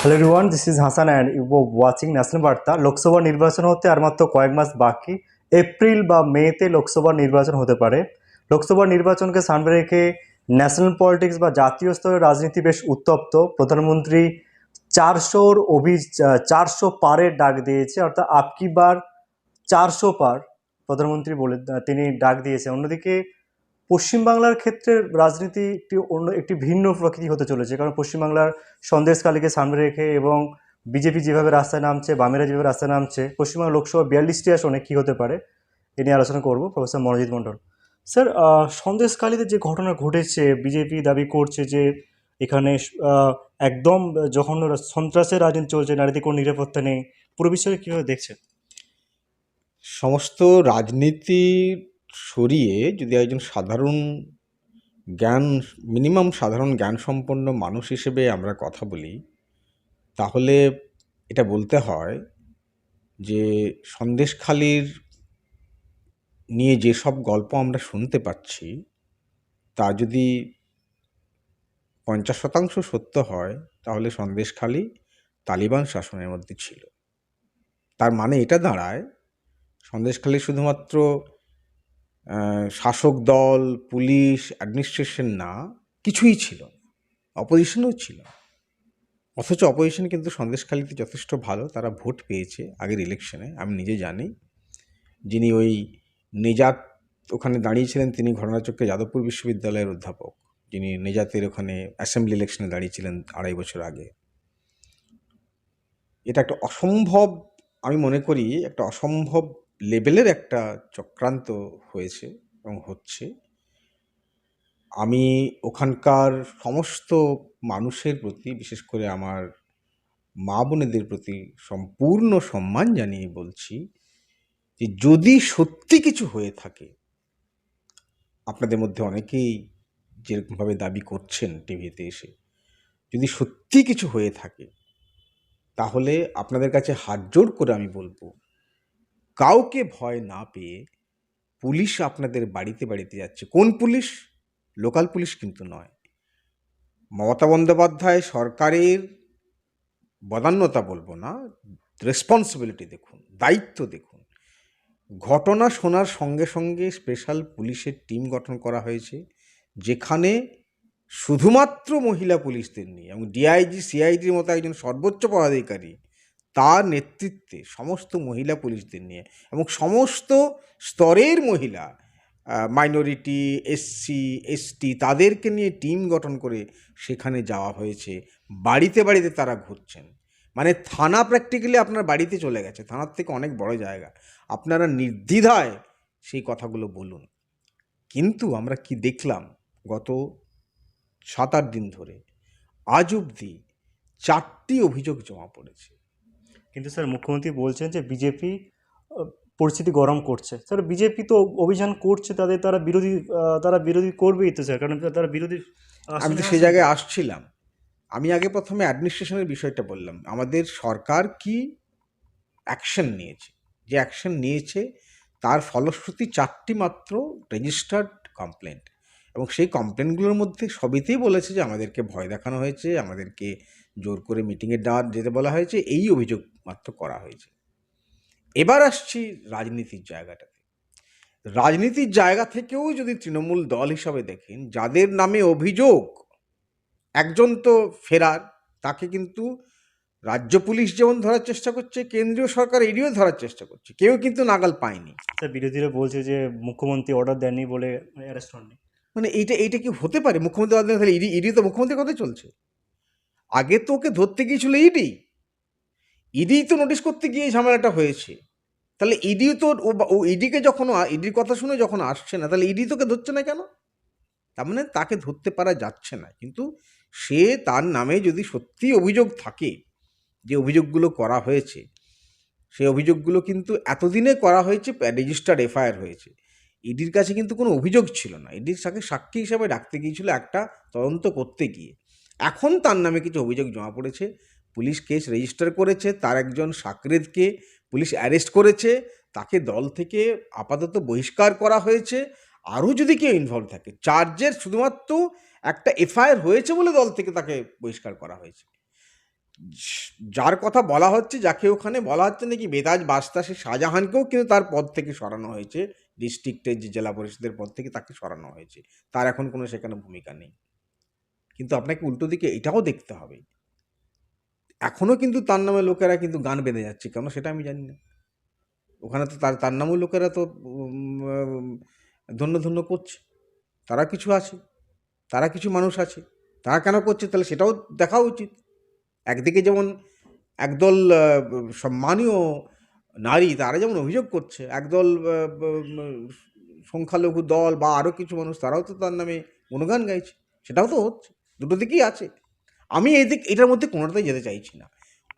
Hello everyone this is Hasan and you watching national Barta Lok Sabha নির্বাচন হতে আর মাত্র কয়েক মাস বাকি এপ্রিল বা মেতে লোকসভা নির্বাচন হতে পারে লোকসভা নির্বাচনকে সামনে রেখে ন্যাশনাল পলিটিক্স বা জাতীয় স্তরের রাজনীতি বেশ উত্তপ্ত প্রধানমন্ত্রী চারশোর অভি চারশো পারের ডাক দিয়েছে অর্থাৎ আপকি বার চারশো পার প্রধানমন্ত্রী বলে তিনি ডাক দিয়েছে অন্যদিকে পশ্চিমবাংলার ক্ষেত্রে রাজনীতি একটি অন্য একটি ভিন্ন প্রকৃতি হতে চলেছে। কারণ পশ্চিমবাংলার সন্দেশকালীকে সামনে রেখে এবং বিজেপি যেভাবে রাস্তায় নামছে বামেরা যেভাবে রাস্তায় নামছে পশ্চিমবঙ্গ লোকসভা বিয়াল্লিশটি আসনে কী হতে পারে এ নিয়ে আলোচনা করব professor Manojit Mondal. Sir ah, সন্দেশকালীতে যে ঘটনা ঘটেছে বিজেপি দাবি করছে যে এখানে একদম যখন সন্ত্রাসের রাজনীতি চলছে নারীদের কোনো নিরাপত্তা নেই পুরো বিষয়ে কীভাবে দেখছে সমস্ত রাজনীতি সরিয়ে যদি একজন সাধারণ জ্ঞান, মিনিমাম সাধারণ জ্ঞান সম্পন্ন মানুষ হিসেবে আমরা কথা বলি, তাহলে এটা বলতে হয় যে সন্দেশখালির নিয়ে যেসব গল্প আমরা শুনতে পাচ্ছি, তা যদি পঞ্চাশ শতাংশ সত্য হয়, তাহলে সন্দেশখালি তালিবান শাসনের মধ্যে ছিল। তার মানে এটা দাঁড়ায়, সন্দেশখালী শুধুমাত্র শাসক দল, পুলিশ অ্যাডমিনিস্ট্রেশন না, কিছুই ছিল অপোজিশনও ছিল। অথচ অপোজিশন কিন্তু সন্দেশখালীতে যথেষ্ট ভালো, তারা ভোট পেয়েছে আগের ইলেকশনে আমি নিজে জানি। যিনি ওই নেজাত ওখানে দাঁড়িয়েছিলেন, তিনি ঘটনাচক্রে যাদবপুর বিশ্ববিদ্যালয়ের অধ্যাপক। যিনি নেজাতের ওখানে অ্যাসেম্বলি ইলেকশনে দাঁড়িয়েছিলেন আড়াই বছর আগে। এটা একটা অসম্ভব, আমি মনে করি, একটা অসম্ভব লেভেলের একটা চক্রান্ত হয়েছে এবং হচ্ছে। আমি ওখানকার সমস্ত মানুষের প্রতি, বিশেষ করে আমার মা বোনেদের প্রতি সম্পূর্ণ সম্মান জানিয়ে বলছি যে, যদি সত্যি কিছু হয়ে থাকে, আপনাদের মধ্যে অনেকেই যেরকমভাবে দাবি করছেন টিভিতে এসে, যদি সত্যি কিছু হয়ে থাকে, তাহলে আপনাদের কাছে হাত জোর করে আমি বলব কাউকে ভয় না পেয়ে পুলিশ আপনাদের বাড়িতে বাড়িতে যাচ্ছে। কোন পুলিশ? লোকাল পুলিশ কিন্তু নয়। মমতা বন্দ্যোপাধ্যায় সরকারের বদান্যতা বলব না রেসপন্সিবিলিটি দেখুন, দায়িত্ব দেখুন। ঘটনা শোনার সঙ্গে সঙ্গে স্পেশাল পুলিশের টিম গঠন করা হয়েছে, যেখানে শুধুমাত্র মহিলা পুলিশদের নিয়ে এবং ডিআইজি সিআইডির মতো একজন সর্বোচ্চ পদাধিকারী তার নেতৃত্বে সমস্ত মহিলা পুলিশদের নিয়ে এবং সমস্ত স্তরের মহিলা মাইনরিটি এসসি এসটি তাদেরকে নিয়ে টিম গঠন করে সেখানে যাওয়া হয়েছে। বাড়িতে বাড়িতে তারা ঘুরছেন। মানে থানা প্র্যাকটিক্যালি আপনার বাড়িতে চলে গেছে। থানার থেকে অনেক বড় জায়গা। আপনারা নির্দ্বিধায় সেই কথাগুলো বলুন। কিন্তু আমরা কি দেখলাম গত সাত আট দিন ধরে? আজ অবধি চারটি অভিযোগ জমা পড়েছে। কিন্তু স্যার মুখ্যমন্ত্রী বলছেন যে বিজেপি পরিস্থিতি গরম করছে। স্যার বিজেপি তো অভিযান করছে, তাদের তারা বিরোধী তারা বিরোধী করবেই তো স্যার, কারণ তারা বিরোধী আমি তো সেই জায়গায় আসছিলাম। আমি আগে প্রথমে অ্যাডমিনিস্ট্রেশনের বিষয়টা বললাম। আমাদের সরকার কি অ্যাকশন নিয়েছে? যে অ্যাকশন নিয়েছে, তার ফলশ্রুতি চারটি মাত্র রেজিস্টার্ড কমপ্লেন্ট এবং সেই কমপ্লেনগুলোর মধ্যে সবইতেই বলেছে যে আমাদেরকে ভয় দেখানো হয়েছে, আমাদেরকে জোর করে মিটিংয়ে ডাক যেতে বলা হয়েছে, এই অভিযোগ মাত্র করা হয়েছে। এবার আসছি রাজনীতির জায়গাটাতে। রাজনীতির জায়গা থেকেও যদি তৃণমূল দল হিসাবে দেখেন, যাদের নামে অভিযোগ, একজন তো ফেরার, তাকে কিন্তু রাজ্য পুলিশ যেমন ধরার চেষ্টা করছে, কেন্দ্রীয় সরকার এডিও ধরার চেষ্টা করছে, কেউ কিন্তু নাগাল পায়নি। বিরোধীরা বলছে যে মুখ্যমন্ত্রী অর্ডার দেননি বলে অ্যারেস্ট হননি। মানে এইটা এইটা কি হতে পারে? মুখ্যমন্ত্রী তাহলে ইডি ইডি তো মুখ্যমন্ত্রীর কথা চলছে। আগে তো ওকে ধরতে গিয়েছিল ইডি। ইডি তো নোটিশ করতে গিয়ে ঝামেলাটা হয়েছে। তাহলে ইডি তো ও ইডিকে যখন ইডির কথা শুনে যখন আসছে না, তাহলে ইডি তোকে ধরছে না কেন? তার মানে তাকে ধরতে পারা যাচ্ছে না। কিন্তু সে তার নামে যদি সত্যি অভিযোগ থাকে যে অভিযোগগুলো করা হয়েছে সেই অভিযোগগুলো কিন্তু এতদিনে করা হয়েছে রেজিস্টার্ড এফআইআর হয়েছে। ইডির কাছে কিন্তু কোনো অভিযোগ ছিল না। ইডির তাকে সাক্ষী হিসাবে ডাকতে গিয়েছিল একটা তদন্ত করতে গিয়ে। এখন তার নামে কিছু অভিযোগ জমা পড়েছে। পুলিশ কেস রেজিস্টার করেছে, তার একজন সাকরেদকে পুলিশ অ্যারেস্ট করেছে, তাকে দল থেকে আপাতত বহিষ্কার করা হয়েছে। আরও যদি কেউ ইনভলভ থাকে চার্জের শুধুমাত্র একটা এফআইআর হয়েছে বলে দল থেকে তাকে বহিষ্কার করা হয়েছে। যার কথা বলা হচ্ছে, যাকে ওখানে বলা হচ্ছে নাকি বেতাজ বাস্তা সে শাহজাহানকেও কিন্তু তার পদ থেকে সরানো হয়েছে। ডিস্ট্রিক্টের যে জেলা পরিষদের পদ থেকে তাকে সরানো হয়েছে। তার এখন কোনো সেখানে ভূমিকা নেই। কিন্তু আপনাকে উল্টো দিকে এটাও দেখতে হবে। এখনও কিন্তু তার নামে লোকেরা কিন্তু গান বেঁধে যাচ্ছে কেন সেটা আমি জানি না। ওখানে তো তার তার নামেও লোকেরা তো ধন্য ধন্য করছে। তারা কিছু আছে, তারা কিছু মানুষ আছে, তারা কেন করছে তাহলে সেটাও দেখা উচিত। একদিকে যেমন একদল সম্মানীয় নারী, তারা যেমন অভিযোগ করছে, একদল সংখ্যালঘু দল বা আরও কিছু মানুষ, তারাও তো তার নামে গুণগান গাইছে, সেটাও তো হচ্ছে, দুটো দিকেই আছে। আমি এদিক এটার মধ্যে কোনোটাতেই যেতে চাইছি না।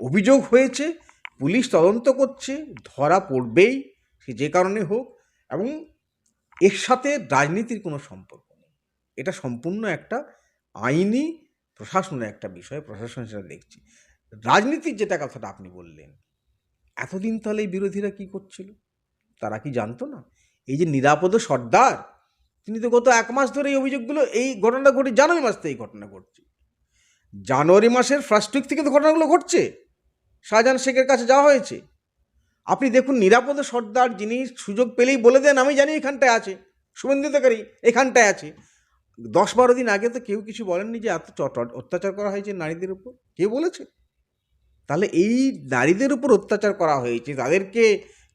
অভিযোগ হয়েছে, পুলিশ তদন্ত করছে, ধরা পড়বেই, সে যে কারণে হোক, এবং এর সাথে রাজনীতির কোনো সম্পর্ক নেই। এটা সম্পূর্ণ একটা আইনি, প্রশাসনের একটা বিষয়, প্রশাসন সেটা দেখছে। রাজনীতির যেটা কথাটা আপনি বললেন এতদিন তাহলে এই বিরোধীরা কি করছিল? তারা কি জানতো না? এই যে নিরাপদ সর্দার, তিনি তো গত এক মাস ধরে এই অভিযোগগুলো, এই ঘটনাটা ঘটে, জানুয়ারি মাস থেকে এই ঘটনা ঘটছে। জানুয়ারি মাসের ফার্স্ট উইক থেকে তো ঘটনাগুলো ঘটছে। শাহজাহান শেখের কাছে যাওয়া হয়েছে। আপনি দেখুন, নিরাপদ সর্দার যিনি সুযোগ পেলেই বলে দেন, আমি জানি এখানটায় আছে। শুভেন্দুতাকারী এখানটায় আছে। দশ বারো দিন আগে তো কেউ কিছু বলেননি যে এত অত্যাচার করা হয়েছে নারীদের উপর? কেউ বলেছে? তাহলে এই নারীদের উপর অত্যাচার করা হয়েছে, তাদেরকে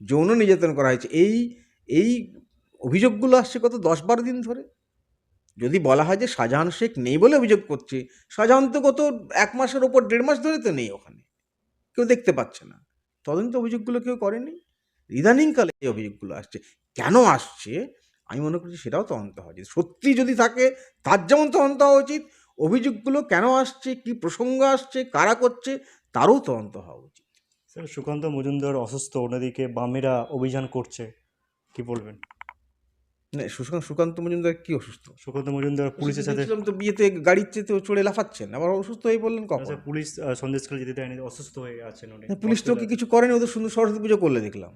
যৌন নির্যাতন করা হয়েছে, এই এই অভিযোগগুলো আসছে কত দশ বারো দিন ধরে। যদি বলা হয় যে শাহজাহান শেখ নেই বলে অভিযোগ করছে, শাহজাহান তো গত এক মাসের ওপর দেড় মাস ধরে তো নেই ওখানে, কেউ দেখতে পাচ্ছে না। তদন্ত অভিযোগগুলো কেউ করেনি? ইদানিংকালে এই অভিযোগগুলো আসছে। কেন আসছে? আমি মনে করছি সেটাও তদন্ত হওয়া উচিত। সত্যি যদি থাকে, তার যেমন তদন্ত হওয়া উচিত। অভিযোগগুলো কেন আসছে? কি প্রসঙ্গ আসছে? কারা করছে? তারও তদন্ত হওয়া উচিত। স্যার সুকান্ত মজুমদার অসুস্থ অন্যদিকে বামেরা অভিযান করছে। কি বলবেন? না সুশান্ত সুকান্ত মজুমদার কি অসুস্থ? সুকান্ত মজুমদার পুলিশের সাথে তো বিয়েতে গাড়ির চেতে চড়ে লাফাচ্ছেন। আবার অসুস্থ হয়ে বললেন কখন? আচ্ছা, পুলিশ আহ, সন্দেশখালী যেতে দেয়নি অসুস্থ হয়ে আছেন উনি। পুলিশ তো কি কিছু করেনি? ওদের সুন্দর সরস্বতী পুজো করলে দেখলাম।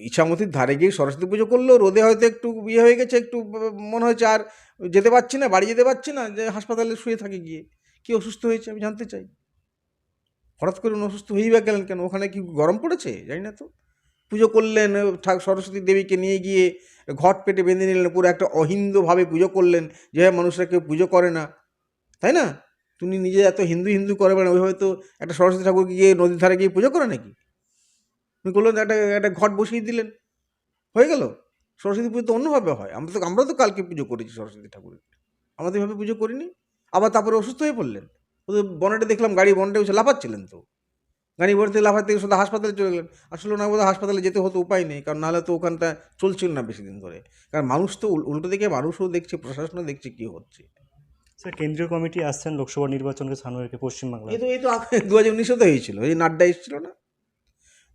ইচ্ছামতির ধারে গিয়ে সরস্বতী পুজো করল রোদে হয়তো একটু ইয়ে হয়ে গেছে একটু মনে হয়েছে আর যেতে পারছি না বাড়ি যেতে পারছি না যে হাসপাতালে শুয়ে থাকে গিয়ে। কি অসুস্থ হয়েছে আমি জানতে চাই। হঠাৎ করে উনি অসুস্থ হয়েই বা গেলেন কেন? ওখানে কি গরম পড়েছে? জানি না তো। পুজো করলেন সরস্বতী দেবীকে নিয়ে গিয়ে ঘট পেটে বেঁধে নিলেন, পুরো একটা অহিন্দুভাবে পুজো করলেন যেভাবে মানুষরা কেউ পুজো করে না। তাই না? তুমি নিজে এত হিন্দু হিন্দু করে বেড়ান ওইভাবে তো একটা সরস্বতী ঠাকুরকে গিয়ে নদীর ধারে গিয়ে পুজো করে নাকি? তুমি করলেন একটা একটা ঘট বসিয়ে দিলেন। হয়ে গেল। সরস্বতী পুজো তো অন্যভাবে হয়। আমরা তো আমরা তো কালকে পুজো করেছি সরস্বতী ঠাকুরের। আমরা তো এভাবে পুজো করিনি। আবার তারপরে অসুস্থ হয়ে পড়লেন। ওদের বনেটে দেখলাম গাড়ি বনেটে বসে লাফাচ্ছিলেন তো। গাড়ি বনেটে লাফাতে শুধু হাসপাতালে চলে গেলেন। আসলে না বোধহয় হাসপাতালে যেতে হতো উপায় নেই কারণ নাহলে তো ওখানটা চলছিল না বেশি দিন ধরে। কারণ মানুষ তো উল- উল্টো দিকে মানুষও দেখছে প্রশাসনও দেখছে কী হচ্ছে। স্যার কেন্দ্রীয় কমিটি আসছেন লোকসভা নির্বাচনকে সামনে রেখে পশ্চিমবাংলায়। এই তো এই তো দু হাজার উনিশে তো হয়েছিল এই নাড্ডা এসেছিল না?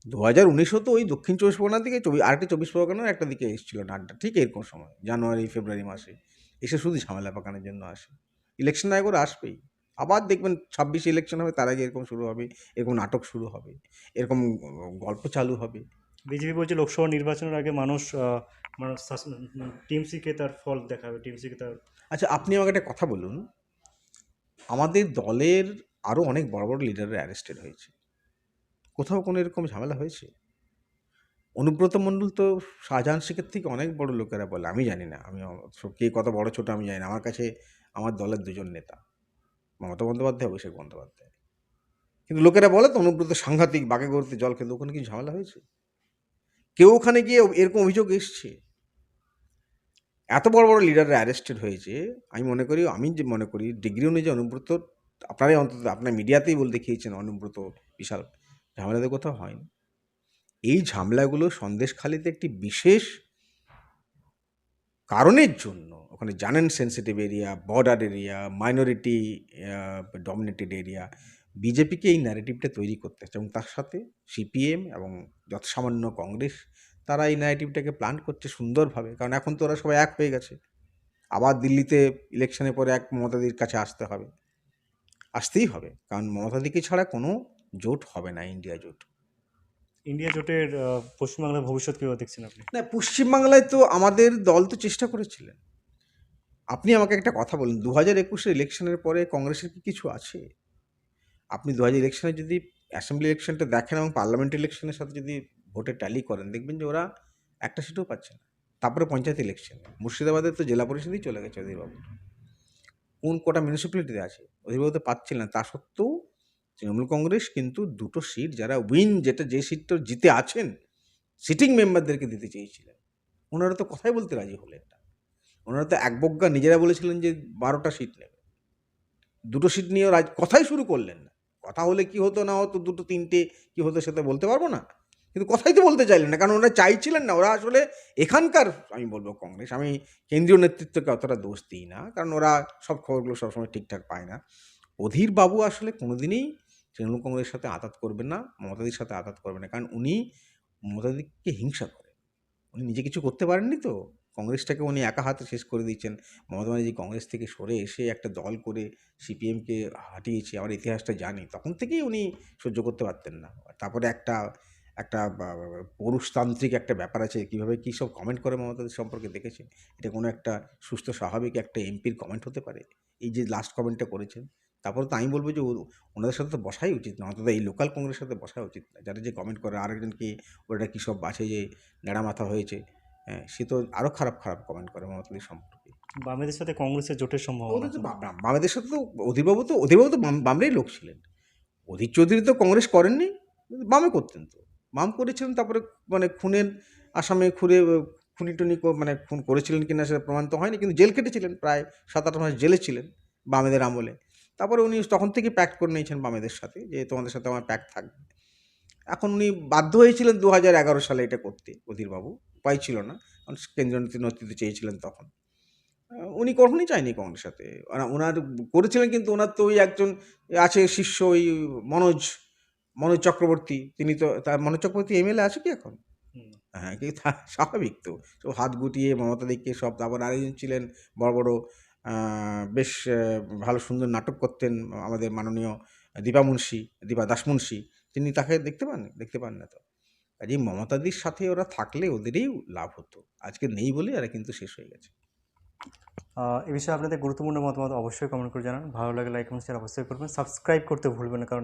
দু হাজার উনিশও তো ওই দক্ষিণ চব্বিশ পরগনার দিকে চব্বিশ আরেকটি চব্বিশ পরগনার একটা দিকে এসেছিল নাড্ডা ঠিক এরকম সময় জানুয়ারি ফেব্রুয়ারি মাসে। এসে শুধু ঝামেলা পাকানোর জন্য আসে। ইলেকশন আগে আসবেই। আবার দেখবেন ছাব্বিশে ইলেকশন হবে তার আগে এরকম শুরু হবে এরকম নাটক শুরু হবে এরকম গল্প চালু হবে। বিজেপি বলছে লোকসভা নির্বাচনের আগে মানুষ আহ, মানুষ টিএমসিকে তার ফল দেখাবে টিএমসিকে তার আচ্ছা আপনি আমাকে একটা কথা বলুন। আমাদের দলের আরও অনেক বড় বড় লিডাররা অ্যারেস্টেড হয়েছে। কোথাও কোনো এরকম ঝামেলা হয়েছে? অনুব্রত মণ্ডল তো শাহজাহান শেখের থেকে অনেক বড় লোকেরা বলে, আমি জানি না। আমি কে কত বড় ছোট আমি জানি না। আমার কাছে, আমার দলের দুজন নেতা, মমতা বন্দ্যোপাধ্যায়, অভিষেক বন্দ্যোপাধ্যায়। কিন্তু লোকেরা বলে তো অনুব্রত সাংঘাতিক বাঘে গড়তে জল খেতে, ওখানে কি ঝামেলা হয়েছে? কেউ ওখানে গিয়ে এরকম অভিযোগ এসছে। এত বড় বড় লিডাররা অ্যারেস্টেড হয়েছে। আমি মনে করি, আমি যে মনে করি ডিগ্রি অনুযায়ী অনুব্রত, আপনারাই অন্তত, আপনার মিডিয়াতেই বলে দেখিয়েছেন অনুব্রত বিশাল। ঝামেলাতে কোথাও হয়নি। এই ঝামেলাগুলো সন্দেশখালিতে একটি বিশেষ কারণের জন্য, ওখানে জানেন sensitive area border area minority dominated area বিজেপিকে এই ন্যারেটিভটা তৈরি করতে হচ্ছে এবং তার সাথে সিপিএম এবং যত সামান্য কংগ্রেস, তারা এই ন্যারেটিভটাকে প্ল্যান করছে সুন্দরভাবে। কারণ এখন তো ওরা সবাই এক হয়ে গেছে। আবার দিল্লিতে ইলেকশনের পরে এক মমতাদির কাছে আসতে হবে। আসতেই হবে। কারণ মমতাদিকে ছাড়া কোনো জোট হবে না, ইন্ডিয়া জোট। ইন্ডিয়া জোটের পশ্চিমবাংলার ভবিষ্যৎ কীভাবে দেখছেন আপনি? না, পশ্চিমবাংলায় তো আমাদের দল তো চেষ্টা করেছিলেন। আপনি আমাকে একটা কথা বলুন দু হাজার একুশের ইলেকশনের পরে কংগ্রেসের কি কিছু আছে? আপনি দু হাজার ইলেকশনে যদি অ্যাসেম্বলি ইলেকশনটা দেখেন এবং পার্লামেন্ট ইলেকশনের সাথে যদি ভোটে ট্যালি করেন, দেখবেন যে ওরা একটা সিটও পাচ্ছে না। তারপরে পঞ্চায়েত ইলেকশন মুর্শিদাবাদের তো জেলা পরিষদেই চলে গেছে অধীরবাবু। কোন কটা মিউনিসিপ্যালিটিতে আছে? অধীরবাবু তো পাচ্ছিল না, তা সত্ত্বেও তৃণমূল কংগ্রেস কিন্তু দুটো সিট যারা উইন যেটা যে সিটটা জিতে আছেন সিটিং মেম্বারদেরকে দিতে চেয়েছিলেন। ওনারা তো কথাই বলতে রাজি হলেন না। ওনারা তো এক বজ্ঞা নিজেরা বলেছিলেন যে বারোটা সিট নেবে। দুটো সিট নিয়েও রাজ, কথাই শুরু করলেন না। কথা হলে কি হতো না হতো, দুটো তিনটে কি হতো সেটা বলতে পারব না। কিন্তু কথাই তো বলতে চাইলেন না, কারণ ওরা চাইছিলেন না। ওরা আসলে এখানকার, আমি বলব কংগ্রেস, আমি কেন্দ্রীয় নেতৃত্বকে অতটা দোষ দিই না, কারণ ওরা সব খবরগুলো সবসময় ঠিকঠাক পায় না। অধীরবাবু আসলে কোনোদিনই তৃণমূল কংগ্রেসের সাথে আঘাত করবেন না, মমতাদির সাথে আঘাত করবেন না। কারণ উনি মমতাদিকে হিংসা করেন উনি নিজে কিছু করতে পারেননি তো? কংগ্রেসটাকে উনি একা হাতে শেষ করে দিচ্ছেন। মমতা ব্যানার্জি কংগ্রেস থেকে সরে এসে একটা দল করে সিপিএমকে হাঁটিয়েছে আমার ইতিহাসটা জানি। তখন থেকেই উনি সহ্য করতে পারতেন না। তারপরে একটা একটা পুরুষতান্ত্রিক একটা ব্যাপার আছে, কীভাবে কী সব কমেন্ট করে মমতাদের সম্পর্কে দেখেছেন? এটা কোনো একটা সুস্থ, স্বাভাবিক একটা এমপির কমেন্ট হতে পারে? এই যে লাস্ট কমেন্টটা করেছেন তারপরে তো আমি বলব যে ওনাদের সাথে তো বসাই উচিত না অন্তত এই লোকাল কংগ্রেসের সাথে বসা উচিত না যারা যে কমেন্ট করে আরেকজনকে ওটা কী সব বাসে যে নেড়া মাথা হয়েছে? হ্যাঁ সে তো আরও খারাপ খারাপ কমেন্ট করে মমতাদের সম্পর্কে। বামেদের সাথে কংগ্রেসের জোটের সম্ভাবনা ওদের তো বামেদের সাথে তো অধীরবাবু তো অধীরবাবু তো বাম- বামরেই লোক ছিলেন। অধীর চৌধুরী তো কংগ্রেস করেননি বামে করতেন তো। বাম করেছিলেন তারপরে মানে খুনের আসামে খুঁড়ে খুনি টুনি মানে খুন করেছিলেন কিনা সেটা প্রমাণ তো হয়নি কিন্তু জেল কেটেছিলেন প্রায় সাত আট মাস জেলে ছিলেন বামেদের আমলে। তারপরে উনি তখন থেকে প্যাক্ট করে নিয়েছেন বামেদের সাথে যে তোমাদের সাথে আমার প্যাক্ট থাকবে। এখন উনি বাধ্য হয়েছিলেন দু হাজার এগারো সালে এটা করতে অধীরবাবু। উপায় ছিল না কারণ কেন্দ্রীয় নেতৃত্ব চেয়েছিলেন তখন। উনি কখনই চায়নি কংগ্রেস সাথে। ওনার করেছিলেন কিন্তু ওনার তো ওই একজন আছে শিষ্য ওই মনোজ মনোজ চক্রবর্তী। তিনি তো তার মনোজ চক্রবর্তী এমএলএ আছে কি এখন? হ্যাঁ কিন্তু তা- স্বাভাবিক তো। সব হাত গুটিয়ে মমতা দিকে সব তারপর আরেকজন ছিলেন বড় বড় বেশ ভালো সুন্দর নাটক করতেন আমাদের মাননীয় দীপা মুন্সি, দীপা দাস মুন্সি তিনি তাকে দেখতে পান দেখতে পান না তো। কাজে মমতাদির সাথে ওরা থাকলে ওদেরই লাভ হতো। আজকে নেই বলে এরা কিন্তু শেষ হয়ে গেছে। এ বিষয়ে আপনাদের গুরুত্বপূর্ণ মতামত অবশ্যই কমেন্ট করে জানান। ভালো লাগে লাইক এবং শেয়ার অবশ্যই করবেন। সাবস্ক্রাইব করতে ভুলবেন না, কারণ